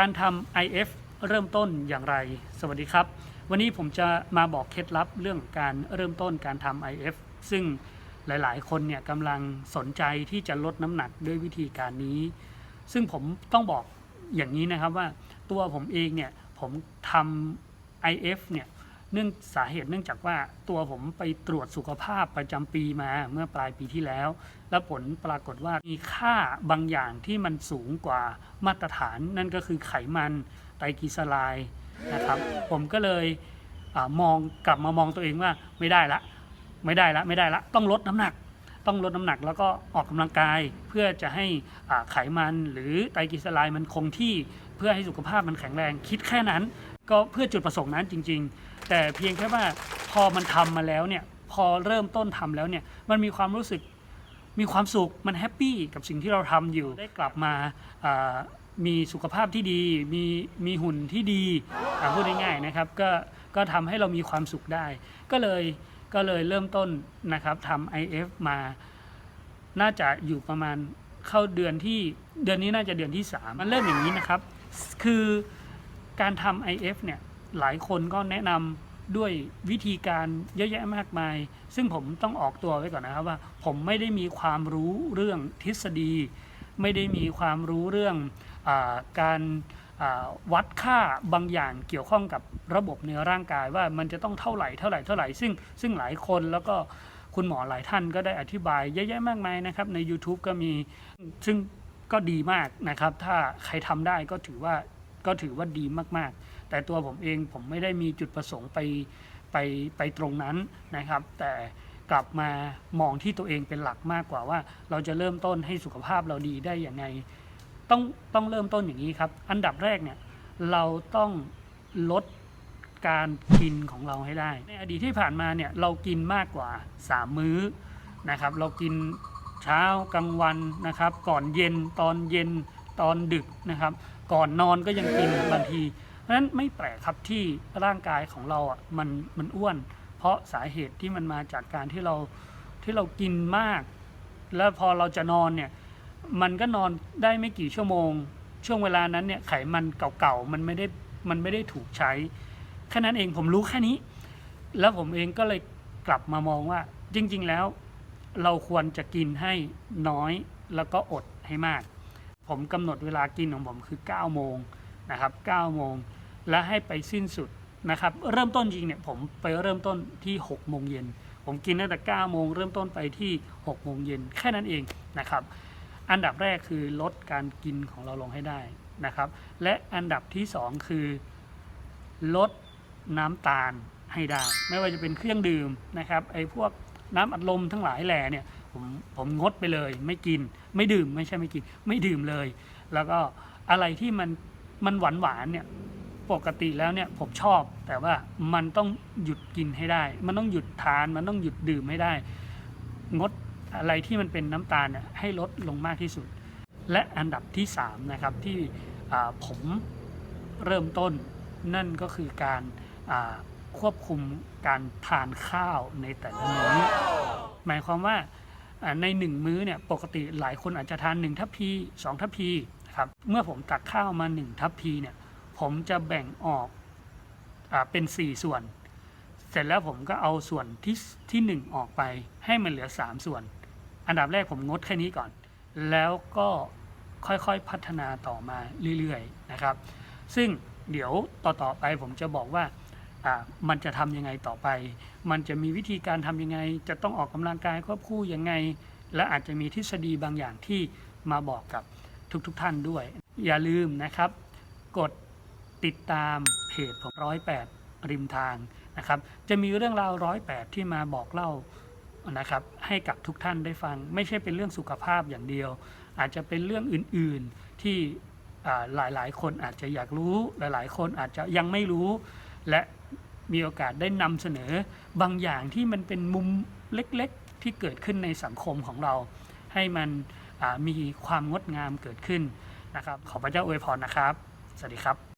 การทำ IF เริ่มต้นอย่างไร สวัสดีครับ วันนี้ผมจะมาบอกเคล็ดลับเรื่องการเริ่มต้นการทำ IF ซึ่งหลายๆ คนเนี่ยกำลังสนใจที่จะลดน้ำหนักด้วยวิธีการนี้ ซึ่งผมต้องบอกอย่างนี้นะครับว่าตัวผมเองเนี่ยผมทำ IF เนี่ย เนื่องสาเหตุเนื่องจากว่าตัวผมไปตรวจสุขภาพประจำปีมาเมื่อปลายปีที่แล้ว แล้วผลปรากฏว่ามีค่าบางอย่างที่มันสูงกว่ามาตรฐาน นั่นก็คือไขมันไตรกลีเซอไรด์นะครับ ผมก็เลยอมองกลับมามองตัวเองว่าไม่ได้ละ ไม่ได้ละไม่ได้ละ ต้องลดน้ำหนัก ต้องลดน้ำหนักแล้วก็ออกกำลังกายเพื่อจะให้ไขมันหรือไตรกลีเซอไรด์มันคงที่เพื่อให้สุขภาพมันแข็งแรงคิดแค่นั้น ก็เพื่อจุดประสงค์นั้นจริง ๆ แต่เพียงแค่ว่าพอมันทำมาแล้วเนี่ยพอเริ่มต้นทำแล้วเนี่ยมันมีความรู้สึกมีความสุขมันแฮปปี้กับสิ่งที่เราทำอยู่ได้กลับมามีสุขภาพที่ดี มีมีหุ่นที่ดีพูดง่ายๆนะครับก็ก็ทำให้เรามีความสุขได้ ก็เลยก็เลยเริ่มต้นนะครับทำ IF มาน่าจะอยู่ประมาณเข้าเดือนที่เดือนนี้น่าจะเดือนที่ 3 มันเริ่มอย่างนี้นะครับ คือ การทำ IF เนี่ยหลายคนก็แนะนำด้วยวิธีการเยอะแยะมากมาย ซึ่งผมต้องออกตัวไว้ก่อนนะครับว่า ผมไม่ได้มีความรู้เรื่องทฤษฎี ไม่ได้มีความรู้เรื่องอการวัดค่าบางอย่างเกี่ยวข้องกับระบบในร่างกายว่ามันจะต้องเท่าไหร่เท่าไหร่เท่าไหร่ซึ่งซึ่งหลายคนแล้วก็คุณหมอหลายท่านก็ได้อธิบายเยอะแยะมากมายนะครับ ใน YouTube ก็มีซึ่งก็ดีมากนะครับ ถ้าใครทำได้ก็ถือว่า ก็ถือว่าดีมากๆ แต่ตัวผมเองผมไม่ได้มีจุดประสงค์ไปไปไปตรงนั้นนะครับ แต่กลับมามองที่ตัวเองเป็นหลักมากกว่าว่า เราจะเริ่มต้นให้สุขภาพเราดีได้อย่างไงต้องต้องเริ่มต้นอย่างนี้ครับ อันดับแรกเนี่ยเราต้องลดการกินของเราให้ได้ ในอดีตที่ผ่านมาเนี่ยเรากินมากกว่า 3 มื้อนะครับ เรากินเช้ากลางวันนะครับ ก่อนเย็นตอนเย็น ตอนดึกนะครับ ก่อนนอนก็ยังกินบางที เพราะฉะนั้นไม่แปลกครับที่ร่างกายของเราอะมันมันอ้วน เพราะสาเหตุที่มันมาจากการที่เราที่เรากินมาก แล้วพอเราจะนอนเนี่ยมันก็นอนได้ไม่กี่ชั่วโมง ช่วงเวลานั้นเนี่ยไขมันเก่าๆมันไม่ได้มันไม่ได้ถูกใช้แค่นั้นเองผมรู้แค่นี้ แล้วผมเองก็เลยกลับมามองว่าจริง ๆ แล้ว เราควรจะกินให้น้อยแล้วก็อดให้มาก ผมกำหนดเวลากินของผมคือ 9 โมงนะครับ9โมงและให้ไปสิ้นสุดนะครับ เริ่มต้นจริงเนี่ยผมไปเริ่มต้นที่6โมงเย็นผมกินตั้งแต่9โมงเริ่มต้นไปที่6โมงเย็นแค่นั้นเองนะครับ อันดับแรกคือลดการกินของเราลงให้ได้นะครับ และอันดับที่สองคือลดน้ำตาลให้ได้ ไม่ว่าจะเป็นเครื่องดื่มนะครับไอ้พวกน้ำอัดลมทั้งหลายแหล่เนี่ย ผมผมงดไปเลย ไม่กิน ไม่ดื่มไม่ใช่ไม่กิน ไม่ดื่มเลย แล้วก็อะไรที่มันมันหวานหวานเนี่ยปกติแล้วเนี่ยผมชอบ แต่ว่ามันต้องหยุดกินให้ได้ มันต้องหยุดทานมันต้องหยุดดื่มให้ได้ งดอะไรที่มันเป็นน้ำตาลเนี่ยให้ลดลงมากที่สุด และอันดับที่3นะครับที่ผมเริ่มต้นนั่นก็คือการควบคุมการทานข้าวในแต่ละมื้อหมายความว่า ในหนึ่งมื้อเนี่ยปกติหลายคนอาจจะทาน 1 ทัพพี2ทัพพีนะครับเมื่อผมตักข้าวมา 1 ทัพพีเนี่ยผมจะแบ่งออกอเป็น 4 ส่วน เสร็จแล้วผมก็เอาส่วนที่ที่หนึ่งออกไปให้มันเหลือ 3 ส่วน อันดับแรกผมงดแค่นี้ก่อน แล้วก็ค่อยๆพัฒนาต่อมาเรื่อยๆนะครับ ซึ่งเดี๋ยวต่อๆไปผมจะบอกว่า มันจะทำยังไงต่อไป มันจะมีวิธีการทำยังไง จะต้องออกกำลังกายควบคู่ยังไง และอาจจะมีทฤษฎีบางอย่างที่มาบอกกับทุกๆทท่านด้วย อย่าลืมนะครับ กดติดตามเพจผมร้อยแปดริมทางนะครับ จะมีเรื่องราวร้อยแปดที่มาบอกเล่านะครับให้กับทุกท่านได้ฟัง ไม่ใช่เป็นเรื่องสุขภาพอย่างเดียว อาจจะเป็นเรื่องอื่นๆที่อ่าหลายๆ คนอาจจะอยากรู้หลาย ๆ คนอาจจะยังไม่รู้ และมีโอกาสได้นำเสนอบางอย่างที่มันเป็นมุมเล็กๆ ที่เกิดขึ้นในสังคมของเรา ให้มันมีความงดงามเกิดขึ้นนะครับ ขอพระเจ้าอวยพรนะครับ สวัสดีครับ